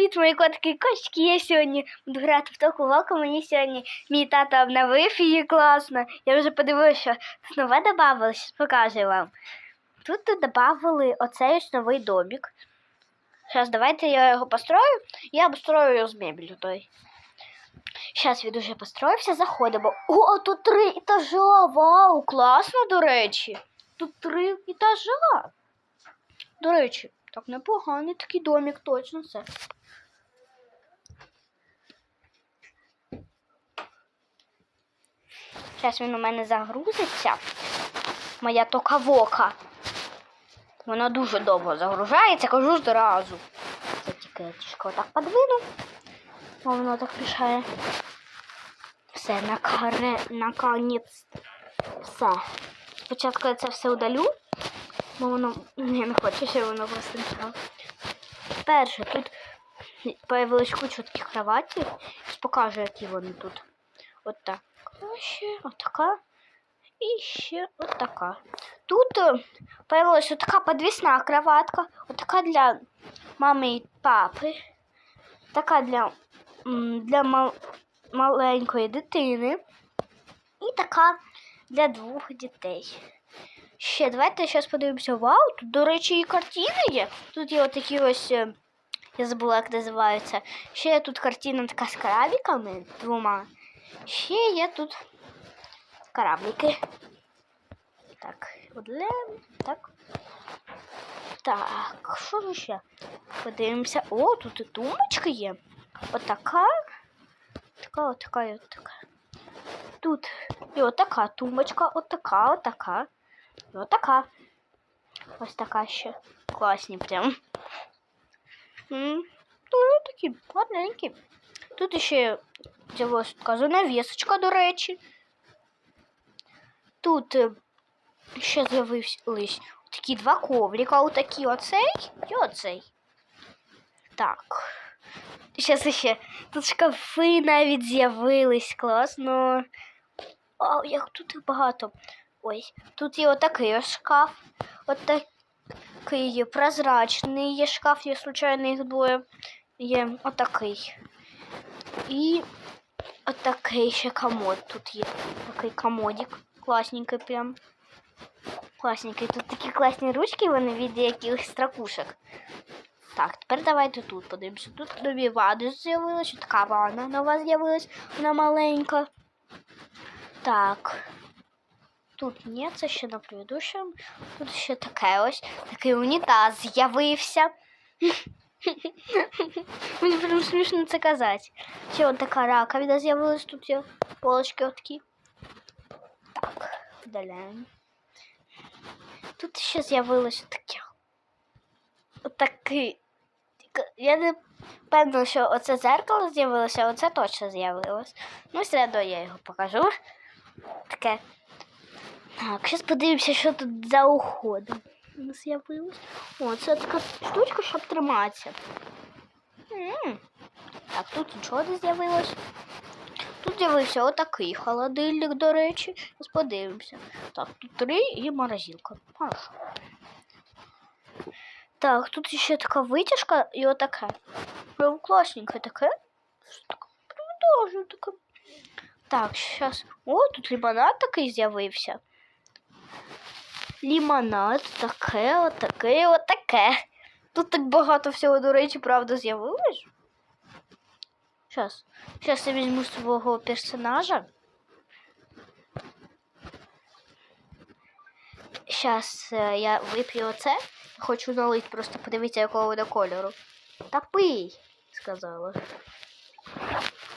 привіт, мої котики і кочки. Я сьогодні буду грати в току валку. Мені сьогодні мій тато обновив її класно. Я вже подивилася, що нове додавали, зараз покажу вам. Тут додавали оцей ось новий домик. Зараз давайте я його построю. Я обстрою його з мебелью той. Зараз він уже построївся, заходимо. О, тут три етажа! Вау, класно, до речі. Тут три етажа. До речі, так непоганий такий домик, точно це. Зараз він у мене загрузиться. Моя токавока. Вона дуже довго загружається, кажу ж одразу. Це тільки я трішки отак подвину. Бо воно так мішає. Все, накаре, наконець. Все. Спочатку я це все удалю. Бо воно я не хочу, щоб воно просто мішало. Перше, тут появилась куча таких кроватів. Покажу, які вони тут. От так. Ще отака. І ще отака. Тут е, появилась така підвісна кроватка. Отака для мами і папи. Така для, для мал- маленької дитини. І така для двох дітей. Ще давайте зараз подивимося. Вау, тут, до речі, і картини є. Тут є отакі ось, е, я забула, як називаються. Ще є тут картина така з корабликами двома. Ще є тут кораблики. Так, одне, так. Так, що ж ще? Подивимося. О, тут і тумбочка є. Отака. Така, отака і отака. Тут і отака тумбочка, отака, отака. І отака. Ось така ще. Класні прям. Ну, такі гарненькі. Тут ще з'явилася така до речі. Тут е, ще з'явились такі два коврика. Отакі оцей і оцей. Так. Зараз ще тут шкафи навіть з'явились. Класно. О, як тут багато. Ой, тут є отакий шкаф. Отакий прозрачний є шкаф, є случайно їх двоє. Є отакий. І отакий ще комод тут є. Такий комодик. Класненький прям. Класненький. Тут такі класні ручки, вони від якихось стракушок. Так, тепер давайте тут подивимося. Тут нові вади з'явилися, така ванна нова з'явилась, вона маленька. Так. Тут ні, це ще на предыдущому. Тут ще таке ось, такий унітаз з'явився. Мені прям смішно це казати. Ще от така раковина з'явилась, тут є полочки отакі. Так, вдаляємо. Тут ще з'явилося таке. Отакий. Я не певна, що оце зеркало з'явилося, а оце точно з'явилось. Ну, все одно я його покажу. Таке. Так, зараз подивимося, що тут за уходом. У нас з'явилось. О, це така штучка, щоб триматися. М. Так, тут нічого не з'явилось. Тут з'явився отакий холодильник, до речі. Зараз подивимося. Так, тут три і морозилка. Хорошо. Так, тут ще така витяжка і отаке. Прям класненьке таке? Прям дуже таке. Так, зараз. О, тут лимонад такий з'явився. Лімонад, таке, отаке, отаке. Тут так багато всього, до речі, правда, з'явилось. Зараз. Зараз я візьму свого персонажа. Зараз я вип'ю оце. Хочу налити, просто подивитися, якого воно кольору. Та пий, сказала.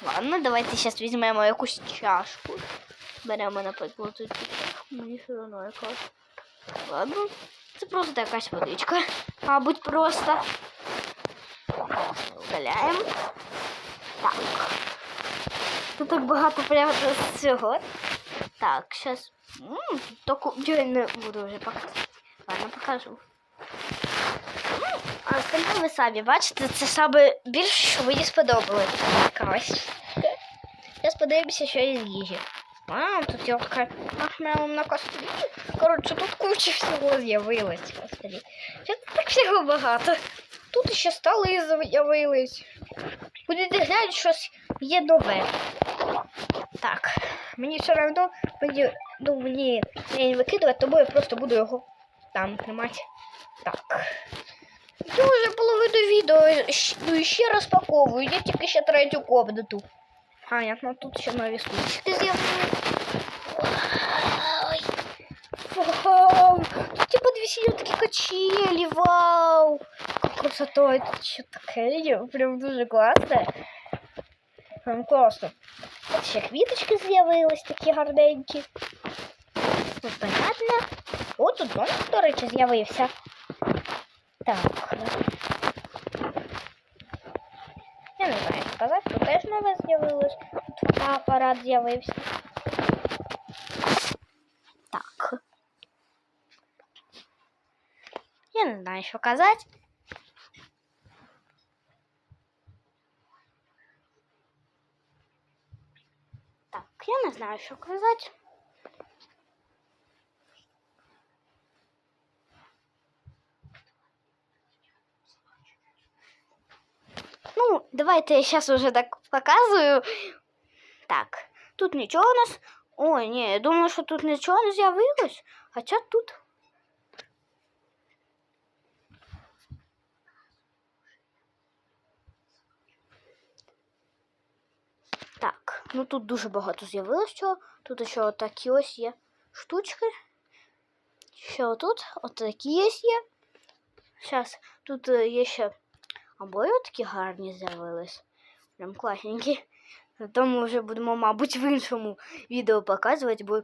Ладно, давайте зараз візьмемо якусь чашку. Беремо, наприклад, тут. Мені все одно якась. Ладно, це просто якась водичка. Мабуть, просто. Вдаляємо. Так. Тут так багато прямо всього. Так, зараз. Тільки я не буду вже показувати. Ладно, покажу. А остальне ви самі бачите, це саме більше, що мені сподобалось. Ось. Зараз подивимося, що є з їжі. А, тут є така на кострі. Коротше, тут куча всього з'явилось. Що тут так всього багато? тут ще столи з'явились. Будете глянути, щось є нове. Так, мені все одно, мені, ну, мені не викидувати, тому я просто буду його там тримати. Так. Це вже половину відео, ну ще розпаковую. Я тільки ще третю комнату. Понятно, тут ще нові штучки з'явилися. Вау! Тут типа дві такі качелі, вау! Красота, это що таке? Прям дуже класне. Прям класно. Тут ще квіточки з'явились такі гарненькі. Тут понятно. О, тут домик, до речі, з'явився. Так. Я сказати, тут теж нове з'явилось. Тут апарат з'явився. Так. Я не знаю, що казати. Так, я не знаю, що казати. Ну, давайте я сейчас уже так показую. Так, тут нічого у нас. Ой, ні, я думала, що тут нічого не з'явилось. Хоча тут. Так, ну тут дуже багато з'явилось чого. Тут ще отакі ось є штучки. Ще отут, отакі є. Зараз тут е, є ще обої такі гарні з'явились. Прям класненькі. Зато ми вже будемо, мабуть, в іншому відео показувати, бо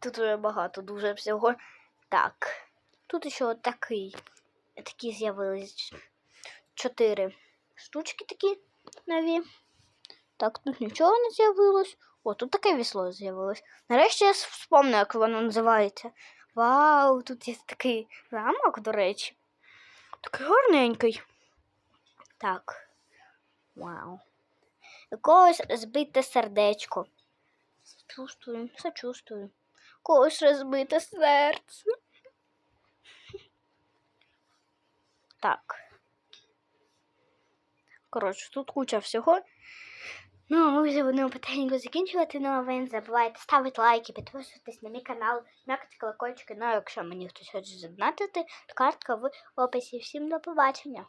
тут вже багато дуже всього. Так. Тут ще отакий. Такі з'явились чотири штучки такі нові. Так, тут нічого не з'явилось. О, тут таке вісло з'явилось. Нарешті я вспомню, як воно називається. Вау, тут є такий замок, до речі. Такий гарненький. Так. Вау. Якогось збите сердечко. Сочувствую, сочувствую. Когось розбите серце. Так. Коротше, тут куча всього. Ну, а ми вже будемо потихеньку закінчувати. Ну, а ви не забувайте ставити лайки, підписуватись на мій канал, м'якати колокольчики. Ну, а якщо мені хтось хоче задонатити, то картка в описі. Всім до побачення.